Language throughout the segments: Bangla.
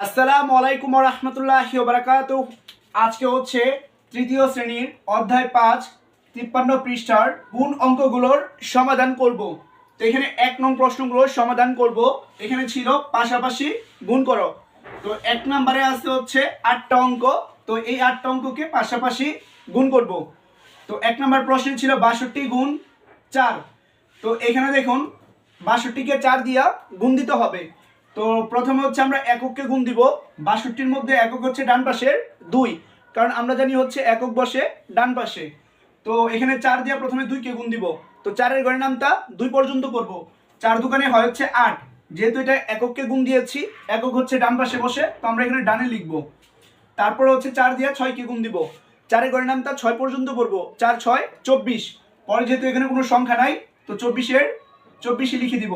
আসসালামু আলাইকুম রহমতুল্লাহি বারাকাতু আজকে হচ্ছে তৃতীয় শ্রেণির অধ্যায় পাঁচ, তিপ্পান্ন পৃষ্ঠার গুণ অঙ্কগুলোর সমাধান করব? তো এখানে এক নং প্রশ্নগুলোর সমাধান করব। এখানে ছিল পাশাপাশি গুণ করো। তো এক নম্বরে আছে হচ্ছে আটটা অঙ্ক। তো এই আটটা অঙ্ককে পাশাপাশি গুণ করব। তো এক নম্বর প্রশ্ন ছিল বাষট্টি গুণ চার। তো এখানে দেখুন, বাষট্টিকে চার দিয়া গুণ দিতে হবে। তো প্রথমে হচ্ছে আমরা একককে গুণ দিব। বাষট্টির মধ্যে একক হচ্ছে ডান পাশের দুই। কারণ আমরা জানি হচ্ছে একক বসে ডান পাশে। তো এখানে চার দিয়া প্রথমে দুইকে গুণ দিব। তো চারের গড়ের নামটা দুই পর্যন্ত করব। চার দোকানে হয় হচ্ছে আট। যেহেতু এটা একককে গুণ দিয়েছি, একক হচ্ছে ডান পাশে বসে, তো আমরা এখানে ডানে লিখব। তারপর হচ্ছে চার দিয়া ছয়কে গুণ দিব। চারের গড়ের নামটা ছয় পর্যন্ত করব। চার, ছয়, চব্বিশ। পরে যেহেতু এখানে কোনো সংখ্যা নাই, তো চব্বিশের চব্বিশে লিখে দিব।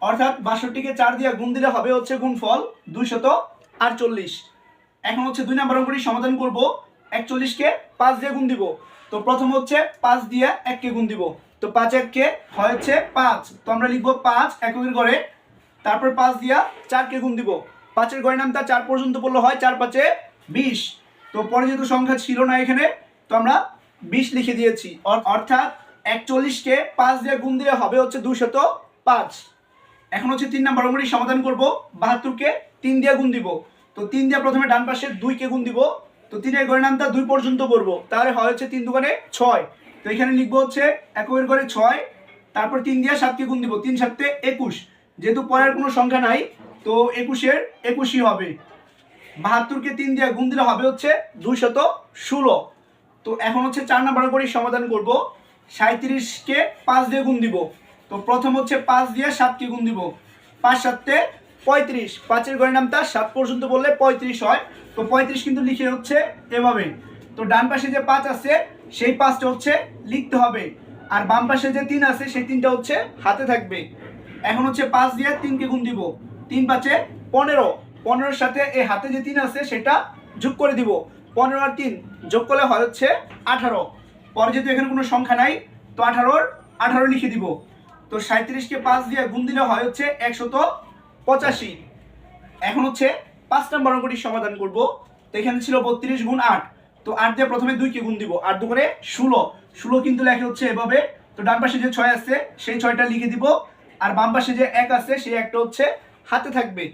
অর্থাৎ বাষট্টিকে চার দিয়ে গুণ দিলে হবে হচ্ছে গুণফল দুইশত আটচল্লিশ। এখন হচ্ছে দুই নম্বর অঙ্কটি সমাধান করব। একচল্লিশকে পাঁচ দিয়ে গুণ দিব। তো প্রথম হচ্ছে পাঁচ দিয়ে এককে গুণ দিব। তো পাঁচ এককে হয় হচ্ছে পাঁচ। তো আমরা লিখব পাঁচ এককের ঘরে তারপর পাঁচ দিয়া চারকে গুণ দিব। পাঁচের ঘরের নামটা চার পর্যন্ত পড়লে হয় চার পাঁচে বিশ। তো পরে যেহেতু সংখ্যা ছিল না এখানে, তো আমরা বিশ লিখে দিয়েছি। অর- অর্থাৎ একচল্লিশকে পাঁচ দিয়ে গুণ দিলে হবে হচ্ছে দুশত পাঁচ। এখন হচ্ছে তিন নাম্বার অঙ্কটি সমাধান করব। বাহাত্তরকে তিন দিয়ে গুণ দিব। তো তিন দিয়ে প্রথমে ডান পাশে দুইকে গুণ দিব। তো তিনের ঘরের নামটা দুই পর্যন্ত করব। তাহলে হয় হচ্ছে তিন দোকানে ছয়। তো এখানে লিখব হচ্ছে এককের ঘরে ছয়, তারপর তিন দিয়ে সাতকে গুণ দিব। তিন সাতে একুশ। যেহেতু পরের কোনো সংখ্যা নাই, তো একুশের একুশই হবে। বাহাত্তরকে তিন দিয়ে গুণ দিলে হবে হচ্ছে দুইশত ষোলো। তো এখন হচ্ছে চার নাম্বার করে সমাধান করব। সাঁত্রিশকে পাঁচ দিয়ে গুণ দিব। তো প্রথম হচ্ছে পাঁচ দিয়ে সাতকে গুণ দিব। পাঁচ সাতে পঁয়ত্রিশ। পাঁচের ঘরের নামটা সাত পর্যন্ত বললে পঁয়ত্রিশ হয়। তো পঁয়ত্রিশ কিন্তু লিখে হচ্ছে এভাবে। তো ডান পাশে যে পাঁচ আছে, সেই পাঁচটা হচ্ছে লিখতে হবে। আর বাম পাশে যে তিন আছে, সেই তিনটা হচ্ছে হাতে থাকবে। এখন হচ্ছে পাঁচ দিয়ে তিনকে গুণ দিব। তিন পাঁচে পনেরো। পনেরোর সাথে এই হাতে যে তিন আছে, সেটা যোগ করে দিব। পনেরো আর তিন যোগ করলে হয় হচ্ছে আঠারো। পরে যেহেতু এখানে কোনো সংখ্যা নাই, তো আঠারোর আঠারো লিখে দিব। তো সাঁত্রিশকে পাঁচ দিয়ে গুণ দিলে হয় হচ্ছে একশত পঁচাশি। এখন হচ্ছে পাঁচ নম্বর অঙ্কটি সমাধান করব। তো এখানে ছিল বত্রিশ গুণ আট। তো আট দিয়ে প্রথমে দুইকে গুণ দিব। আট দু করে ষোলো। ষোলো কিন্তু লেখা হচ্ছে এভাবে। তো ডান পাশে যে ছয় আছে, সেই ছয়টা লিখে দিব। আর বাম পাশে যে এক আছে, সেই একটা হচ্ছে হাতে থাকবে।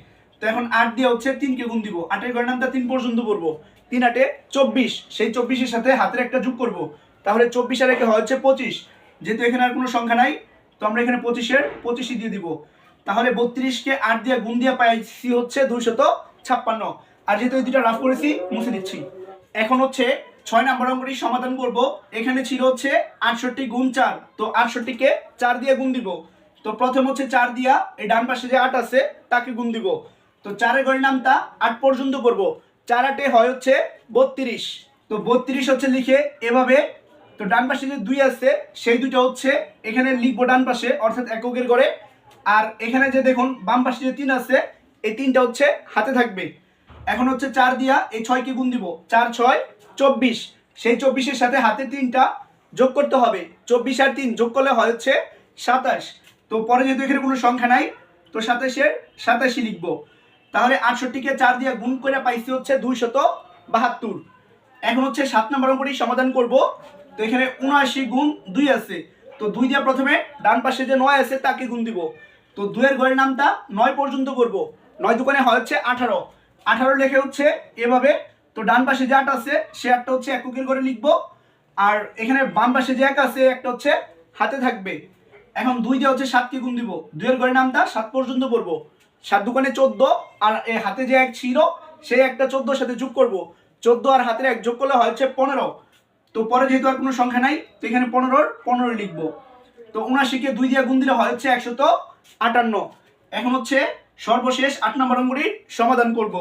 তো এখন আট দিয়ে হচ্ছে তিনকে গুণ দিব। আটের গড় নামটা তিন পর্যন্ত করব। তিন আটে চব্বিশ। সেই চব্বিশের সাথে হাতের একটা যোগ করব। তাহলে চব্বিশ আর একে হয় হচ্ছে পঁচিশ। যেহেতু এখানে আর কোনো সংখ্যা নাই তো আমরা এখানে পঁচিশের, পঁচিশই দিয়ে দিব। তাহলে বত্রিশকে আট দিয়ে গুণ দিয়ে পাইছি হচ্ছে দুইশত ছাপ্পান্ন। আর যেহেতু এই দুটা রাফ করেছি, মুছে দিচ্ছি। এখন হচ্ছে ছয় নম্বর অঙ্কটি সমাধান করব। এখানে ছিল হচ্ছে আটষট্টি গুণ চার। তো আটষট্টিকে চার দিয়ে গুণ দিব। তো প্রথম হচ্ছে চার দিয়া এই ডান পাশে যে আট আছে, তাকে গুণ দিব। তো চারের ঘরের নামটা আট পর্যন্ত করব। চার আটে হয় হচ্ছে বত্রিশ। তো বত্রিশ হচ্ছে লিখে এভাবে তো ডান পাশে যে দুই আছে, সেই দুইটা হচ্ছে এখানে লিখব ডান পাশে, অর্থাৎ এককের ঘরে আর এখানে যে দেখুন, বাম পাশে যে তিন আছে, এই তিনটা হচ্ছে হাতে থাকবে। এখন হচ্ছে চার দিয়া এই ছয়কে গুণ দিব, চার, ছয়, চব্বিশ। সেই চব্বিশের সাথে হাতে তিনটা যোগ করতে হবে। চব্বিশ আর তিন যোগ করলে হয় হচ্ছে সাতাশ। তো পরে যেহেতু এখানে কোনো সংখ্যা নাই, তো সাতাশের সাতাশি লিখব। তাহলে আটষট্টিকে চার দিয়ে গুণ করে পাইছি হচ্ছে দুইশত বাহাত্তর। এখন হচ্ছে সাত নম্বর অঙ্কটি সমাধান করব। তো এখানে উনআশি গুণ দুই আছে। তো দুই দিয়ে প্রথমে ডান পাশে যে নয় আছে, তাকে গুণ দিব। তো দুইয়ের ঘরের নামটা নয় পর্যন্ত করব। নয় দোকানে হয় হচ্ছে আঠারো। আঠারো লেখে হচ্ছে এভাবে, তো ডান পাশে যে আট আছে, সে আটটা হচ্ছে এককের ঘরে লিখব। আর এখানে বাম পাশে যে এক আছে, একটা হচ্ছে হাতে থাকবে। এখন দুই দিয়ে হচ্ছে সাতকে গুণ দিব। দুয়ের ঘরের নামটা সাত পর্যন্ত করব। সাত দোকানে চোদ্দ, আর এ হাতে যে এক ছিল, সেই একটা চোদ্দোর সাথে যোগ করব। চোদ্দ আর হাতের এক যোগ করলে হয় হচ্ছে পনেরো। তো পরে যেহেতু আর কোনো সংখ্যা নাই, তো এখানে পনেরোর পনেরো লিখব। তো উনাশিকে দুই দিয়ে গুণ দিলে হয় হচ্ছে একশত আটান্ন। এখন হচ্ছে সর্বশেষ আট নম্বর অঙ্কটির সমাধান করব।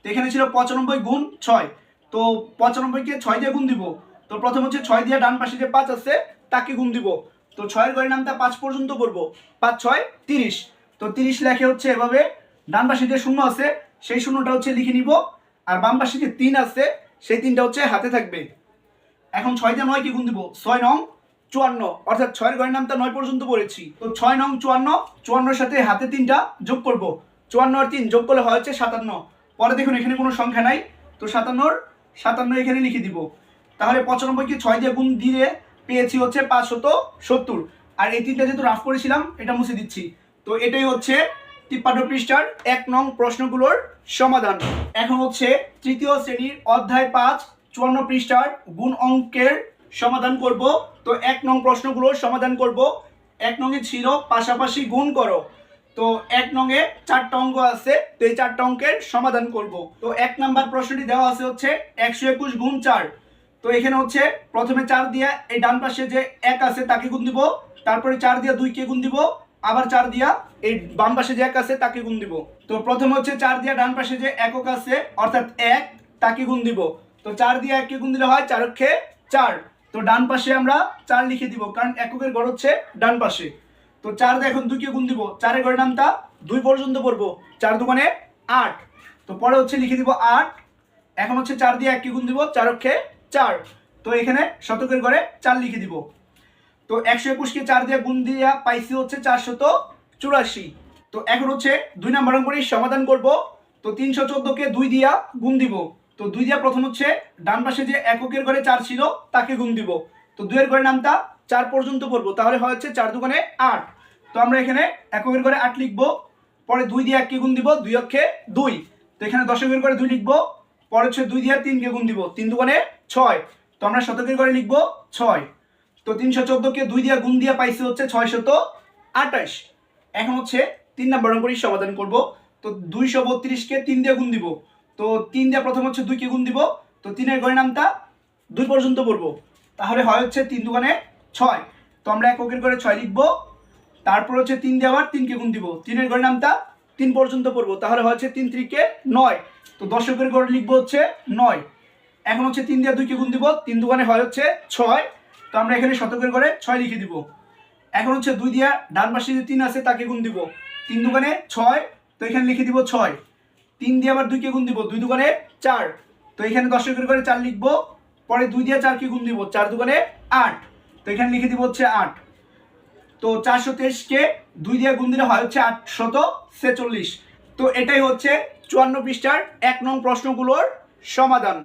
তো এখানে ছিল পঁচানব্বই গুণ ছয়। তো পঁচানব্বইকে ছয় দিয়ে গুণ দিব। তো প্রথম হচ্ছে ছয় দিয়ে ডান পাশে যে পাঁচ আছে, তাকে গুণ দিব। তো ছয়ের ঘরের নামটা পাঁচ পর্যন্ত করব। পাঁচ, ছয়, তিরিশ। তো তিরিশ লেখে হচ্ছে এভাবে ডান পাশে যে শূন্য আছে, সেই শূন্যটা হচ্ছে লিখে নিব। আর বাম পাশে যে তিন আছে, সেই তিনটা হচ্ছে হাতে থাকবে। এখন ছয় নয় কি গুণ দিব। ছয় নং চুয়ান্ন। অর্থাৎ ছয়ের ঘরের নামটা নয় পর্যন্ত পড়েছি। তো ছয় নং চুয়ান্ন, চুয়ান্নর সাথে হাতে তিনটা যোগ করব। চুয়ান্ন আর তিন যোগ করলে হয় হচ্ছে সাতান্ন। পরে দেখুন, এখানে কোনো সংখ্যা নাই। তো সাতান্নর, সাতান্ন এখানে লিখে দিব। তাহলে পঁচানব্বইকে ছয় দিয়ে গুণ দিয়ে পেয়েছি হচ্ছে পাঁচশত সত্তর। আর এই তিনটা যেহেতু রাফ করেছিলাম, এটা মুছে দিচ্ছি। তো এটাই হচ্ছে তিপ্পান্ন পৃষ্ঠার এক নং প্রশ্নগুলোর সমাধান। এখন হচ্ছে তৃতীয় শ্রেণির অধ্যায় পাঁচ চুয়ান্ন পৃষ্ঠার গুণ অঙ্কের সমাধান করব। তো এক নং প্রশ্নগুলোর সমাধান করব। এক নঙে ছিল, পাশাপাশি গুণ করো। তো এক নঙে চারটা অঙ্ক আছে, তো এই চারটা অঙ্কের সমাধান করব। তো এক নাম্বার প্রশ্নটি দেওয়া আছে হচ্ছে একশো একুশ গুণ চার। তো এখানে হচ্ছে প্রথমে চার দিয়ে এই ডান পাশে যে এক আছে তাকে গুণ দিব। তারপরে চার দিয়ে দুইকে গুণ দিব। আবার চার দিয়া এই বাম পাশে যে এক আছে তাকে গুণ দিব। তো প্রথমে হচ্ছে চার দিয়া ডান পাশে যে একক আছে, অর্থাৎ এক, তাকে গুণ দিব। তো চার দিয়ে এককে গুণ দিলে হয় চারক্ষে চার। তো ডান পাশে আমরা চার লিখে দিব, কারণ এককের গড় হচ্ছে ডান পাশে। তো চার দিয়ে এখন দুইকে গুণ দিব, চারের গড়ের নামটা দুই পর্যন্ত পড়ব, চার দোকানে আট। তো পরে হচ্ছে লিখে দিব আট, এখন হচ্ছে চার দিয়ে এককে গুণ দিব, চার অক্ষে চার। তো এখানে শতকের ঘরে চার লিখে দিব। তো একশো একুশকে চার দিয়ে গুণ দিয়া পাইছি হচ্ছে চারশত চুরাশি। তো এখন হচ্ছে দুই নম্বর অঙ্কটির সমাধান করব, তো তিনশো চোদ্দোকে দুই দিয়া গুণ দিব। তো দুই দিয়া প্রথম হচ্ছে, ডান পাশে যে এককের ঘরে চার ছিল, তাকে গুণ দিব। তো দুইয়ের ঘরে নামটা চার পর্যন্ত পড়ব। তাহলে হচ্ছে চার দোকানে আট। তো আমরা এখানে এককের ঘরে আট লিখব, পরে দুই দিয়ে এককে গুণ দিব, দুই অক্ষে দুই। তো এখানে দশকের ঘরে দুই লিখব, পরে হচ্ছে দুই দিয়ে তিনকে গুণ দিব, তিন দোকানে ছয়। তো আমরা শতকের ঘরে লিখব ছয়। তো তিনশো চোদ্দোকে দুই দিয়ে গুণ দিয়ে পাইছি হচ্ছে ছয়শত আঠাশ। এখন হচ্ছে তিন নম্বর নম্বরই সমাধান করব। তো দুইশো বত্রিশকে তিন দিয়ে গুণ দিব। তো তিন দিয়ে প্রথম হচ্ছে দুইকে গুণ দিব। তো তিনের ঘরের নামটা দুই পর্যন্ত পড়ব। তাহলে হয় হচ্ছে তিন দোকানে ছয়। তো আমরা এককের করে ছয় লিখব। তারপর হচ্ছে তিন দিয়ে আবার তিনকে গুণ দিব। তিনের ঘরের নামটা তিন পর্যন্ত পড়ব। তাহলে হয় হচ্ছে তিন ত্রিকে নয়। তো দশকের ঘরে লিখব হচ্ছে নয়। এখন হচ্ছে তিন দিয়ে দুইকে গুণ দিব। তিন দোকানে হয় হচ্ছে ছয়। তো আমরা এখানে শতকের ঘরে ছয় লিখে দিব। এখন হচ্ছে দুই দিয়া ডান পাশে যে তিন আছে, তাকে গুণ দিব। তিন দোকানে ছয়। তো এখানে লিখে দিব ছয়। তিন দিয়ে আবার দুইকে গুণ দিব, দুই দোকানে চার। তো এখানে দশকের করে চার লিখব, পরে দুই দিয়ে চারকে গুণ দিব, চার দোকানে আট। তো এখানে লিখে দিব হচ্ছে আট। তো চারশো তেইশকে দুই দিয়ে গুণ দিলে হয় হচ্ছে আটশত ছেচল্লিশ। তো এটাই হচ্ছে চুয়ান্ন পৃষ্ঠার এক নং প্রশ্নগুলোর সমাধান।